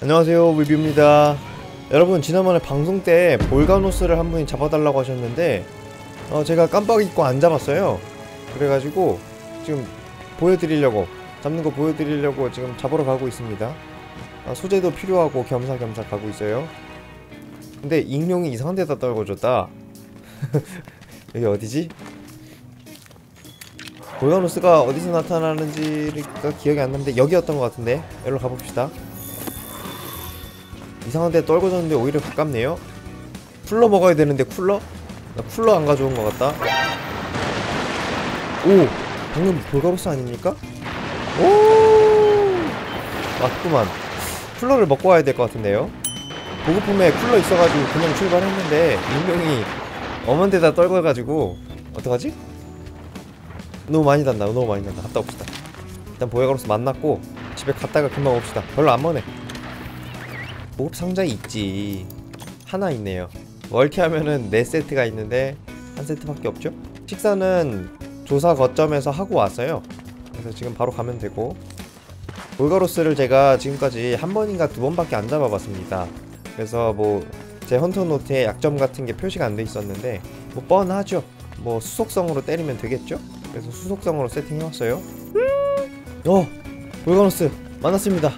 안녕하세요 위비입니다. 여러분 지난번에 방송 때 볼가노스를 한 분이 잡아달라고 하셨는데 어, 제가 깜빡 잊고 안 잡았어요. 그래가지고 지금 보여드리려고 잡는 거 보여드리려고 지금 잡으러 가고 있습니다. 아, 소재도 필요하고 겸사겸사 가고 있어요. 근데 익룡이 이상한 데다 떨궈줬다. 여기 어디지? 볼가노스가 어디서 나타나는지가 기억이 안 나는데 여기였던 것 같은데 여기로 가봅시다 이상한 데 떨궈졌는데 오히려 가깝네요 쿨러 먹어야 되는데 쿨러? 나 쿨러 안 가져온 것 같다 오! 방금 볼가로스 아닙니까? 오! 맞구만 쿨러를 먹고 와야 될 것 같은데요 보급품에 쿨러 있어가지고 그냥 출발했는데 분명히 엄한 데다 떨궈가지고 어떡하지? 너무 많이 단다 너무 많이 단다 갔다 옵시다 일단 보약으로서 만났고 집에 갔다가 금방 옵시다 별로 안 머네 보급 상자에 있지. 하나 있네요. 멀티 하면은 4세트가 있는데 한 세트밖에 없죠? 식사는 조사 거점에서 하고 왔어요. 그래서 지금 바로 가면 되고. 볼가로스를 제가 지금까지 한 번인가 두 번밖에 안 잡아봤습니다. 그래서 뭐 제 헌터 노트에 약점 같은 게 표시가 안 돼 있었는데 뭐 뻔하죠. 뭐 수속성으로 때리면 되겠죠? 그래서 수속성으로 세팅해왔어요. 어! 볼가노스 만났습니다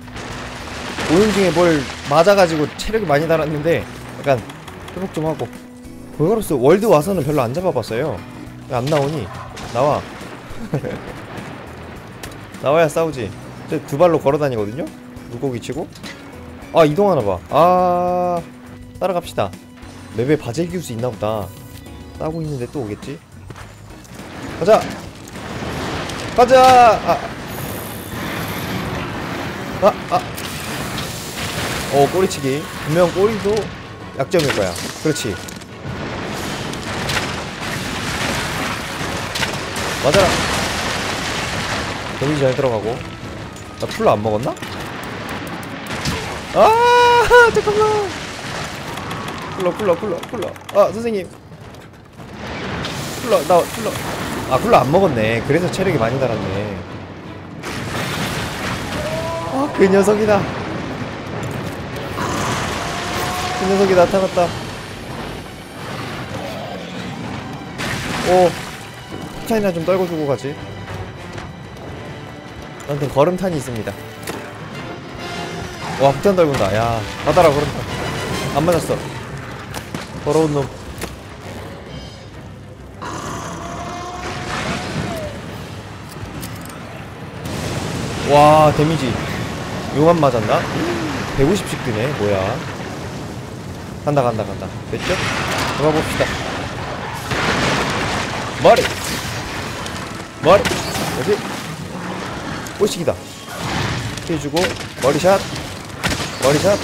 오는 중에 뭘 맞아가지고 체력이 많이 달았는데 약간 회복 좀 하고. 볼가로스 월드 와서는 별로 안 잡아봤어요. 왜안 나오니? 나와. 나와야 싸우지. 저두 발로 걸어다니거든요? 물고기 치고. 아 이동하나 봐. 아 따라갑시다. 맵에 바젤기우스 있나보다. 따고 있는데 또 오겠지? 가자! 가자! 아. 아, 아. 어, 꼬리치기. 분명 꼬리도 약점일 거야. 그렇지. 맞아라. 데미지 잘 들어가고. 나 풀로 안 먹었나? 아, 잠깐만. 쿨러, 쿨러, 쿨러, 쿨러. 아, 선생님. 쿨러, 나, 쿨러. 아, 쿨러 안 먹었네. 그래서 체력이 많이 달았네. 아, 그 녀석이다. 그 녀석이 나타났다. 오, 폭탄이나 좀 떨궈주고 가지. 나한테 걸음탄이 있습니다. 와, 폭탄 떨군다. 야, 받아라, 걸음탄. 안 맞았어. 더러운 놈. 와, 데미지. 용암 맞았나? 150씩 드네, 뭐야. 간다 간다 간다. 됐죠? 잡아봅시다. 머리! 머리! 여기. 꼬시기다. 해주고 머리샷. 머리샷.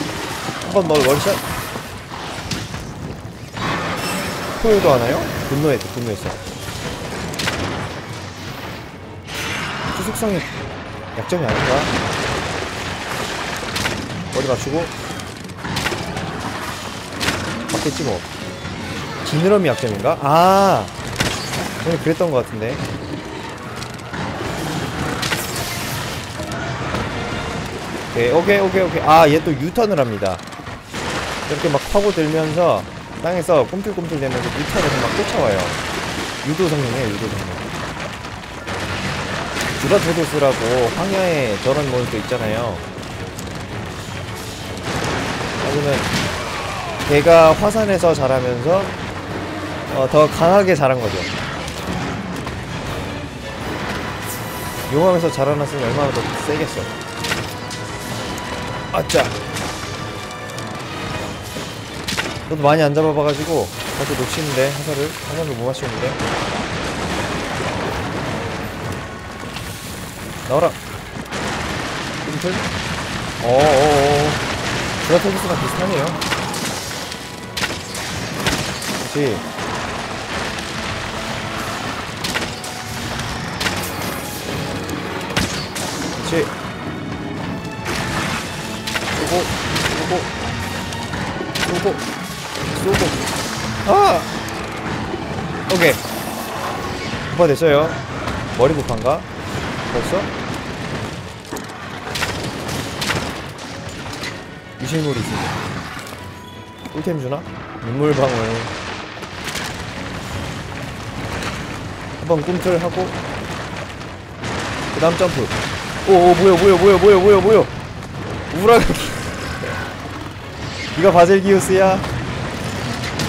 한번 머리 머리샷. 포효도 하나요? 분노했어 분노했어 수속성이 약점이 아닌가? 머리 맞추고 맞겠지 뭐. 지느러미 약점인가? 아 전에 그랬던 것 같은데. 오케이 오케이 오케이 오케이. 아 얘 또 유턴을 합니다. 이렇게 막 파고들면서 땅에서 꿈틀꿈틀 대면서 유턴해서 막 쫓아와요. 유도 성능이에요 유도 성능. 주라토도스라고 황야에 저런 몬스터 있잖아요. 여기는 걔가 화산에서 자라면서 어, 더 강하게 자란 거죠. 용암에서 자라났으면 얼마나 더 세겠어. 아짜. 너도 많이 안 잡아봐가지고 자꾸 놓치는데 화살을 화살을 못 맞추는데. 나와라. 꿈틀. 어어어. 브라토비스랑 비슷하네요. 그렇지. 그렇지. 쏘고 쏘고 쏘고 쏘고. 아! 오케이. 부파 됐어요. 머리 부파인가? 벌써? 유실물이 있습니다 꿀템 주나? 눈물방울 한번 꿈틀하고 그 다음 점프 오오 뭐야 뭐야 뭐야 뭐야 뭐야 뭐야 우라가 네가 바젤기우스야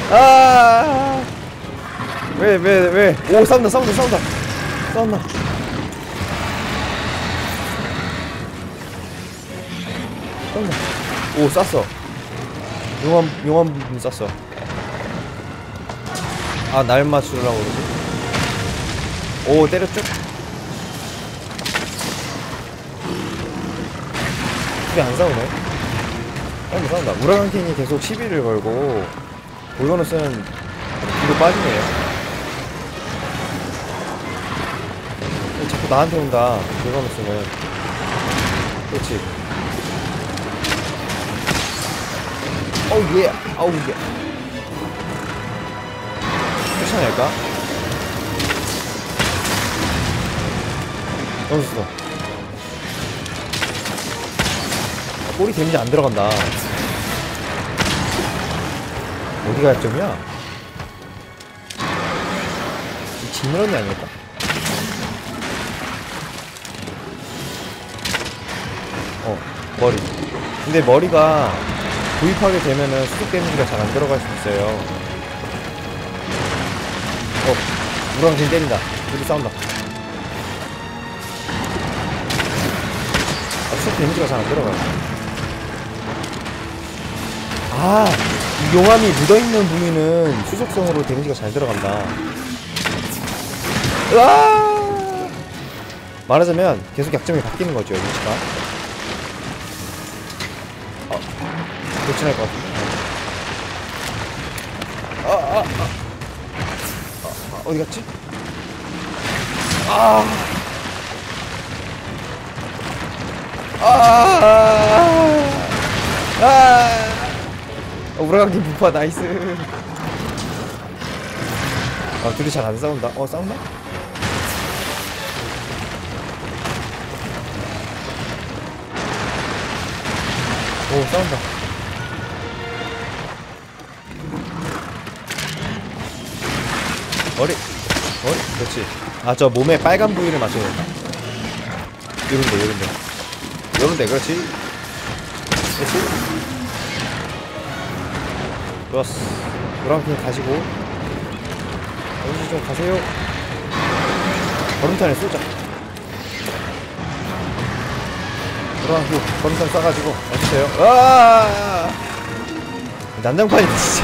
아 왜, 왜, 왜? 오, 싸운다, 싸운다, 싸운다. 싸운다. 싸운다. 오, 쐈어. 용암, 용암 쐈어. 아, 날 맞추려고 그러지. 오, 때렸죠? 이게 안 싸우네. 싸운다, 싸운다. 우라간 킹이 계속 시비를 걸고, 볼거너스는 뒤로 빠지네요. 자꾸 나한테 온다 그거는 그렇지 어우 예 아우 예 괜찮을까? 넣었어. 아, 꼬리 데미지 안 들어간다. 어디가 약점이야? 이 지느러미 아닐까? 어 머리. 근데 머리가 구입하게 되면은 수속 데미지가 잘 안 들어갈 수 있어요. 어 우랑진 때린다. 둘이 싸운다 아, 수속 데미지가 잘 안 들어가요 아 이 용암이 묻어있는 부위는 수속성으로 데미지가 잘 들어간다 으아 말하자면 계속 약점이 바뀌는 거죠 위치가 도친할 것 같은데. 아, 아, 아. 아, 아, 어디 갔지? 아. 아. 아. 어, 우라강님 부파 나이스. 아, 둘이 잘 안 싸운다. 어, 싸운다? 오, 싸운다. 머리 머리 그렇지 아 저 몸에 빨간 부위를 맞춰야 된다 요런데 요런데 요런데 그렇지? 그렇지? 좋았어. 노랑 그냥 가시고. 여기 좀 가세요. 걸음탄에 쏘자. 노랑 그 걸음탄 쏴가지고 어떠세요. 아! 난장판이 진짜.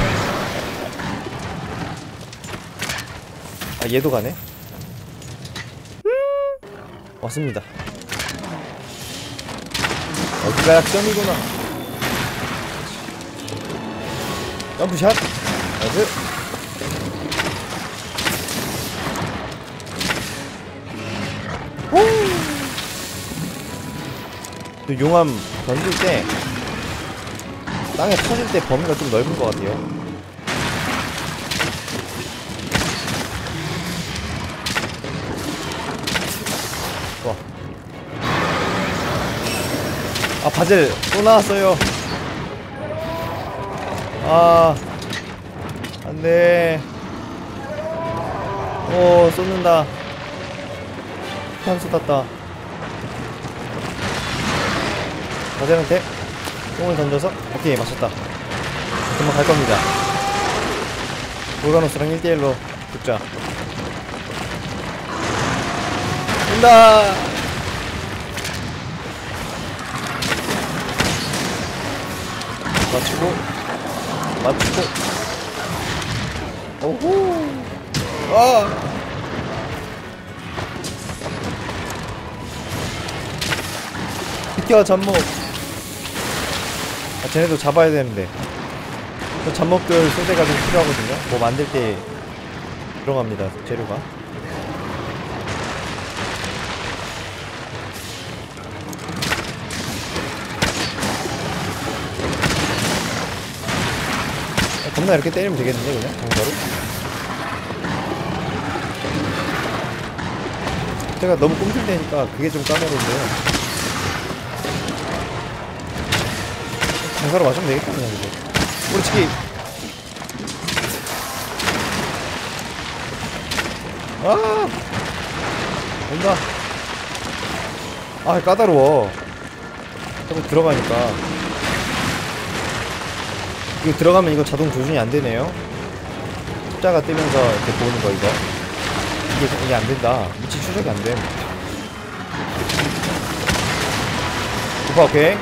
아 얘도 가네? 왔습니다 여기가 약점이구나. 점프샷. 나이스. 또 용암 던질 때 땅에 터질 때 범위가 좀 넓은 것 같아요 아 바젤 또 나왔어요. 아 안돼. 오 쏟는다. 한 쏟았다. 바젤한테 똥을 던져서 오케이 맞췄다. 금방 갈 겁니다. 볼가노스랑 1대1로 붙자. 온다. 맞추고 맞추고. 오호. 아. 비켜 잡목. 아 쟤네도 잡아야 되는데. 저 잡목들 소재가 좀 필요하거든요. 뭐 만들 때 들어갑니다 재료가 겁나 이렇게 때리면 되겠는데 그냥? 정서로? 제가 너무 꿈틀대니까 그게 좀 까다로운데요. 장사로 맞으면 되겠다 그냥 이제. 뿌리치기. 아! 온다. 아 까다로워. 자꾸 들어가니까 이거 들어가면 이거 자동 조준이 안 되네요. 숫자가 뜨면서 이렇게 보는 거 이거. 이게 이게 안 된다. 위치 추적이 안 돼. 오빠 오케이.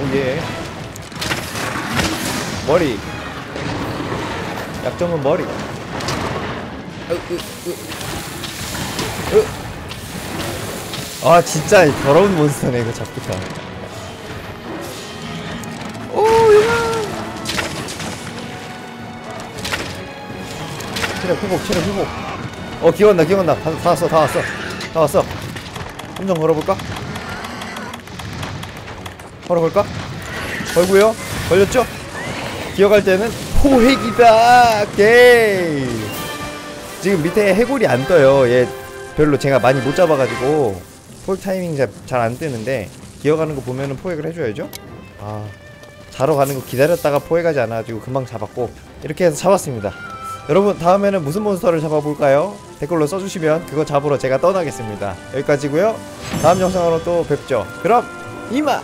오예. 머리. 약점은 머리. 으, 으, 으. 으. 아 진짜 더러운 몬스터네 이거 잡기가 오 용아 체력 회복 체력 회복. 어 기어간다 기어간다. 다, 다 왔어 다 왔어. 다 왔어. 함정 걸어볼까? 걸어볼까? 걸고요. 걸렸죠? 기어갈 때는 포획이다! 오케이 지금 밑에 해골이 안 떠요. 얘 별로 제가 많이 못 잡아가지고 포획 타이밍 잘 안 뜨는데 기어가는 거 보면은 포획을 해줘야죠. 아 자러 가는 거 기다렸다가 포획하지 않아가지고 금방 잡았고 이렇게 해서 잡았습니다. 여러분 다음에는 무슨 몬스터를 잡아볼까요? 댓글로 써주시면 그거 잡으러 제가 떠나겠습니다. 여기까지고요. 다음 영상으로 또 뵙죠. 그럼 이만